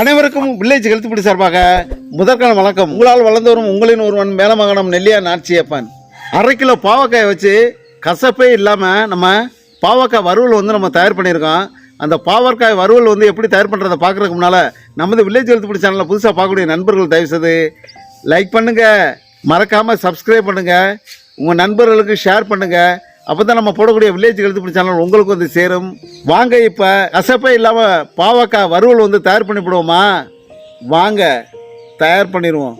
அனைவருக்கும் வில்லேஜ் கழுத்துப்பிடி சார்பாக முதற்கான வணக்கம். உங்களால் வளர்ந்து வரும் உங்களின் ஒருவன் மேலமகனம் நெல்லியா நாச்சியப்பன். அரை கிலோ பாவக்காய் வச்சு கசப்பே இல்லாமல் நம்ம பாவக்காய் வறுவல் வந்து நம்ம தயார் பண்ணியிருக்கோம். அந்த பாவக்காய் வறுவல் வந்து எப்படி தயார் பண்ணுறதை பார்க்குறதுக்கு முன்னால் நமது வில்லேஜ் கழுத்துப்பிடி சேனலில் புதுசாக பார்க்கக்கூடிய நண்பர்கள் தயவு செய்து லைக் பண்ணுங்கள் மறக்காமல் சப்ஸ்கிரைப் பண்ணுங்கள் உங்கள் நண்பர்களுக்கு ஷேர் பண்ணுங்கள் அப்போ தான் நம்ம போடக்கூடிய வில்லேஜ் எழுத்துப்பிடி சேனல் உங்களுக்கு வந்து சேரும். வாங்க இப்போ கசப்பே இல்லாமல் பாவக்காய் வறுவல் வந்து தயார் பண்ணி போடுவோமா வாங்க தயார் பண்ணிடுவோம்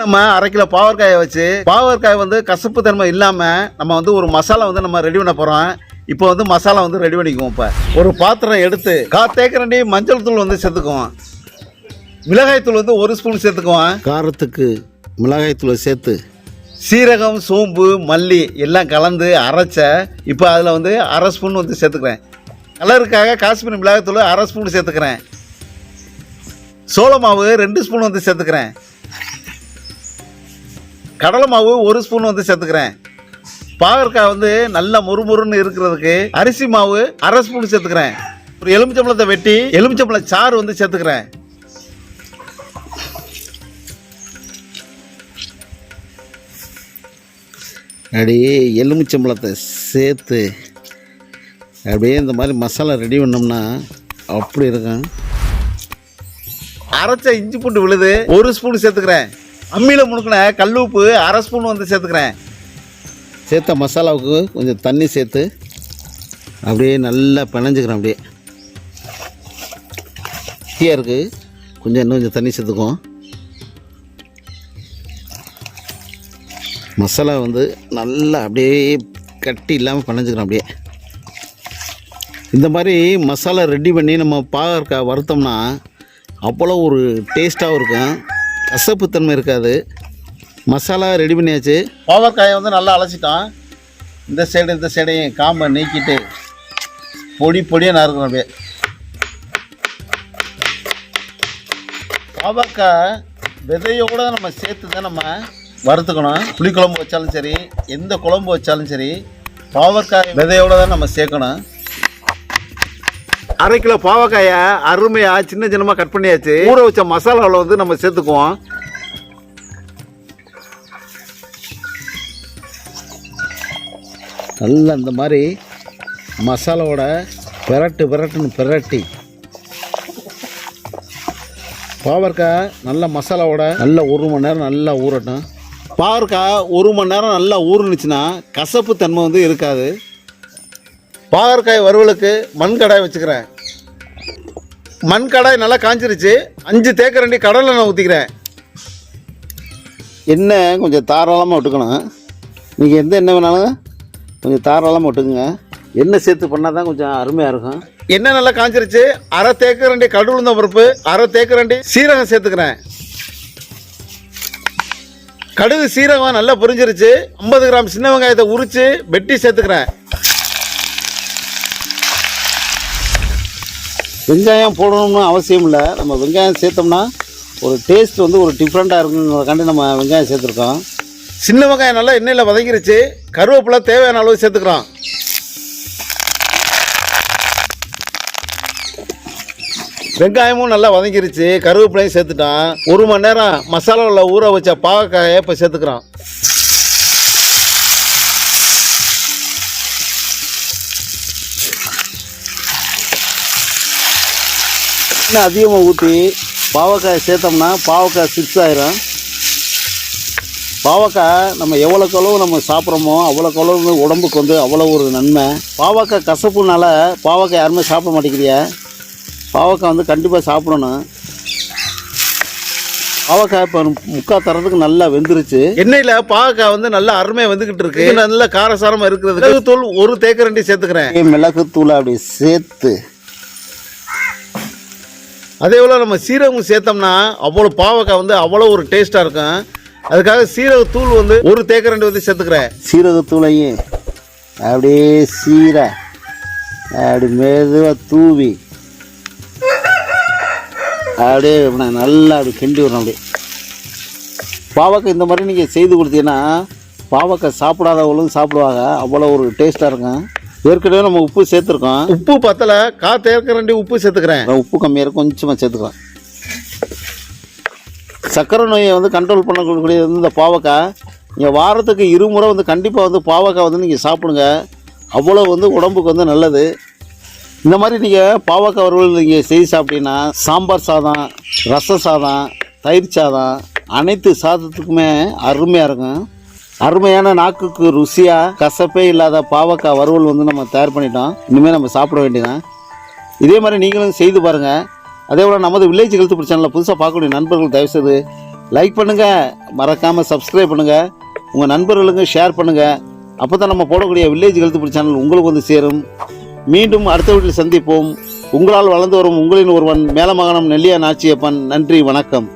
நம்ம அரை கிலோ பாவற்காயை வச்சு பாவற்காய் வந்து கசப்பு தன்மை இல்லாமல் நம்ம வந்து ஒரு மசாலா வந்து நம்ம ரெடி பண்ண போகிறோம் இப்போ வந்து மசாலா வந்து ரெடி பண்ணிக்குவோம் இப்போ. ஒரு பாத்திரம் எடுத்து கா தேக்கரண்டி மஞ்சள் தூள் வந்து சேர்த்துக்குவோம். மிளகாய் தூள் வந்து ஒரு ஸ்பூன் சேர்த்துக்குவோம். காரத்துக்கு மிளகாய் தூளை சேர்த்து சீரகம் சோம்பு மல்லி எல்லாம் கலந்து அரைச்ச இப்போ அதில் வந்து அரை ஸ்பூன் வந்து சேர்த்துக்கிறேன். கலருக்காக காஷ்மீரி மிளகாய் தூள் அரை ஸ்பூன் சேர்த்துக்கிறேன். சோள மாவு ரெண்டு ஸ்பூன் வந்து சேர்த்துக்கிறேன். கடலை மாவு ஒரு ஸ்பூன் வந்து சேர்த்துக்கிறேன். பாகற்காய் வந்து நல்ல முறுமுறுன்னு இருக்கிறதுக்கு அரிசி மாவு அரை ஸ்பூன் சேர்த்துக்கிறேன். ஒரு எலுமிச்சம்பழத்தை வெட்டி எலுமிச்சம்பழ சாறு வந்து சேர்த்துக்கிறேன். அப்படியே எலுமிச்சம்பழத்தை சேர்த்து அப்படியே இந்த மாதிரி மசாலா ரெடி பண்ணோம்னா அப்படி இருக்கும். அரைச்ச இஞ்சி பூண்டு விழுது ஒரு ஸ்பூன் சேர்த்துக்கிறேன். அம்மியில் முணுக்கின கல் உப்பு அரை ஸ்பூன் வந்து சேர்த்துக்கிறேன். சேர்த்த மசாலாவுக்கு கொஞ்சம் தண்ணி சேர்த்து அப்படியே நல்லா பிணைஞ்சிக்கிறேன் அப்படியே. டீயாக இருக்குது கொஞ்சம் இன்னும் கொஞ்சம் தண்ணி சேர்த்துக்குவோம். மசாலா வந்து நல்லா அப்படியே கட்டி இல்லாமல் பிணைஞ்சுக்கிறோம் அப்படியே. இந்த மாதிரி மசாலா ரெடி பண்ணி நம்ம பாகற்காய் வறுத்தோம்னா அவ்வளோ ஒரு டேஸ்ட்டாகவும் இருக்கும். கசப்புத்தன்மை இருக்காது. மசாலா ரெடி பண்ணியாச்சு. பாவக்காயை வந்து நல்லா அலசிட்டோம். இந்த சைடு இந்த சைடையும் காம்பை நீக்கிட்டு பொடி பொடியாக நறுக்கணும் அப்படியே. பாவக்காய் விதையோடு நம்ம சேர்த்து தான் நம்ம வறுத்துக்கணும். புளிக்குழம்பு வச்சாலும் சரி எந்த குழம்பு வச்சாலும் சரி பாவக்காய் விதையோட தான் நம்ம சேர்க்கணும். அரை கிலோ பாவக்காயை அருமையாக சின்ன சின்னமாக கட் பண்ணியாச்சு. ஊற வச்ச மசாலாவில் வந்து நம்ம சேர்த்துக்குவோம். நல்லா இந்த மாதிரி மசாலாவோட பிரட்டு பிரட்டுன்னு பிரட்டி. பாவற்காய் நல்ல மசாலாவோட நல்ல ஒரு மணி நேரம் நல்லா ஊறட்டும். பாவற்காய் ஒரு மணி நேரம் நல்லா ஊறுனுச்சுன்னா கசப்பு தன்மை வந்து இருக்காது. பாகற்காய் வறுவலுக்கு மண் கடாய் வச்சுக்கிறேன். மண் கடாய் நல்லா காஞ்சிருச்சு. அஞ்சு தேக்கரண்டி கடலை நான் ஊற்றிக்கிறேன் எண்ணெய் கொஞ்சம் தாராளமாக விட்டுக்கணும். நீங்கள் எந்த எண்ணெய் வேணாலும் கொஞ்சம் தாராளமாக விட்டுக்குங்க. எண்ணெய் சேர்த்து பண்ணால் தான் கொஞ்சம் அருமையாக இருக்கும். எண்ணெய் நல்லா காஞ்சிருச்சு. அரை தேக்கரண்டி கடுகுளுந்த பருப்பு அரை தேக்கரண்டி சீரகம் சேர்த்துக்கிறேன். கடுகு சீரகம் நல்லா புரிஞ்சிருச்சு. ஐம்பது கிராம் சின்ன வெங்காயத்தை உரித்து வெட்டி சேர்த்துக்கிறேன். வெங்காயம் போடணும்னு அவசியம் இல்லை. நம்ம வெங்காயம் சேர்த்தோம்னா ஒரு டேஸ்ட் வந்து ஒரு டிஃப்ரெண்ட்டாக இருக்குங்கிறக்காண்டி நம்ம வெங்காயம் சேர்த்துருக்கோம். சின்ன வெங்காயம் நல்லா எண்ணெயில் வதங்கிருச்சு. கருவேப்பிலை தேவையான அளவு சேர்த்துக்கிறோம் வெங்காயமும் நல்லா வதங்கிருச்சு. கருவேப்பிலையும் சேர்த்துட்டோம் ஒரு மணி நேரம் மசாலாவில் ஊற வச்ச பாவக்காயை இப்போ சேர்த்துக்கிறோம் இன்னும் அதிகமாக ஊற்றி பாவக்காய் சேர்த்தோம்னா பாவக்காய் சிப்ஸ் ஆயிரும். பாவக்காய் நம்ம எவ்வளோக்கு அளவு நம்ம சாப்பிட்றோமோ அவ்வளோக்கு அளவு உடம்புக்கு வந்து அவ்வளோ ஒரு நன்மை. பாவக்காய் கசப்புனால பாவக்காய் யாருமே சாப்பிட மாட்டேங்கிறிய. பாவக்காய் வந்து கண்டிப்பாக சாப்பிடணும். பாவக்காய் இப்போ முக்கால் தரத்துக்கு நல்லா வெந்துருச்சு. எண்ணெயில் பாவக்காய் வந்து நல்லா அருமையாக வெந்துக்கிட்டு இருக்கு. நல்லா காரசாரமாக இருக்கிறது மிளகுத்தூள் ஒரு தேக்கரண்டி சேர்த்துக்கிறேன். மிளகுத்தூளை அப்படி சேர்த்து அதே போல் நம்ம சீரகம் சேர்த்தோம்னா அவ்வளோ பாவக்காய் வந்து அவ்வளோ ஒரு டேஸ்ட்டாக இருக்கும். அதுக்காக சீரகத்தூள் வந்து ஒரு தேக்கரண்டி வந்து சேர்த்துக்கிறேன். சீரகத்தூளையும் அப்படியே சீர அப்படி மெதுவாக தூவி அப்படியே நல்லா அப்படி கிண்டி விடணும் அப்படியே. பாவக்காய் இந்த மாதிரி நீங்கள் செய்து கொடுத்தீங்கன்னா பாவக்காய் சாப்பிடாதவங்களும் சாப்பிடுவாங்க. அவ்வளோ ஒரு டேஸ்ட்டாக இருக்கும். ஏற்கனவே நம்ம உப்பு சேர்த்துருக்கோம். உப்பு பத்தல காற்று ஏற்கனவே உப்பு சேர்த்துக்கிறேன். உப்பு கம்மியாக இருக்கும் கொஞ்சமாக சேர்த்துக்கலாம். சர்க்கரை நோயை வந்து கண்ட்ரோல் பண்ணக்கூடிய வந்து இந்த பாவக்காய் நீங்கள் வாரத்துக்கு இருமுறை வந்து கண்டிப்பாக வந்து பாவக்காய் வந்து நீங்கள் சாப்பிடுங்க. அவ்வளோ வந்து உடம்புக்கு வந்து நல்லது. இந்த மாதிரி நீங்கள் பாவக்காய் வறுவல் நீங்கள் செய்து சாப்பிட்டீங்கன்னா சாம்பார் சாதம் ரச சாதம் தயிர் சாதம் அனைத்து சாதத்துக்குமே அருமையாக இருக்கும். அருமையான நாக்குக்கு ருசியாக கசப்பே இல்லாத பாவக்காய் வறுவல் வந்து நம்ம தயார் பண்ணிட்டோம். இனிமேல் நம்ம சாப்பிட வேண்டியதான் இதே மாதிரி நீங்களும் செய்து பாருங்கள் அதே போல் நமது வில்லேஜ் ஹெல்த் ஃபுட் சேனலில் புதுசாக பார்க்கக்கூடிய நண்பர்கள் தயவுசெய்து லைக் பண்ணுங்கள் மறக்காமல் சப்ஸ்கிரைப் பண்ணுங்கள் உங்கள் நண்பர்களுக்கு ஷேர் பண்ணுங்கள் அப்போ தான் நம்ம போடக்கூடிய வில்லேஜ் ஹெல்த் ஃபுட் சேனல் உங்களுக்கு வந்து சேரும். மீண்டும் அடுத்த வீட்டில் சந்திப்போம். உங்களால் வளர்ந்து வரும் உங்களின் ஒருவன் மேலமகனம் நெல்லியா நாச்சியப்பன். நன்றி வணக்கம்.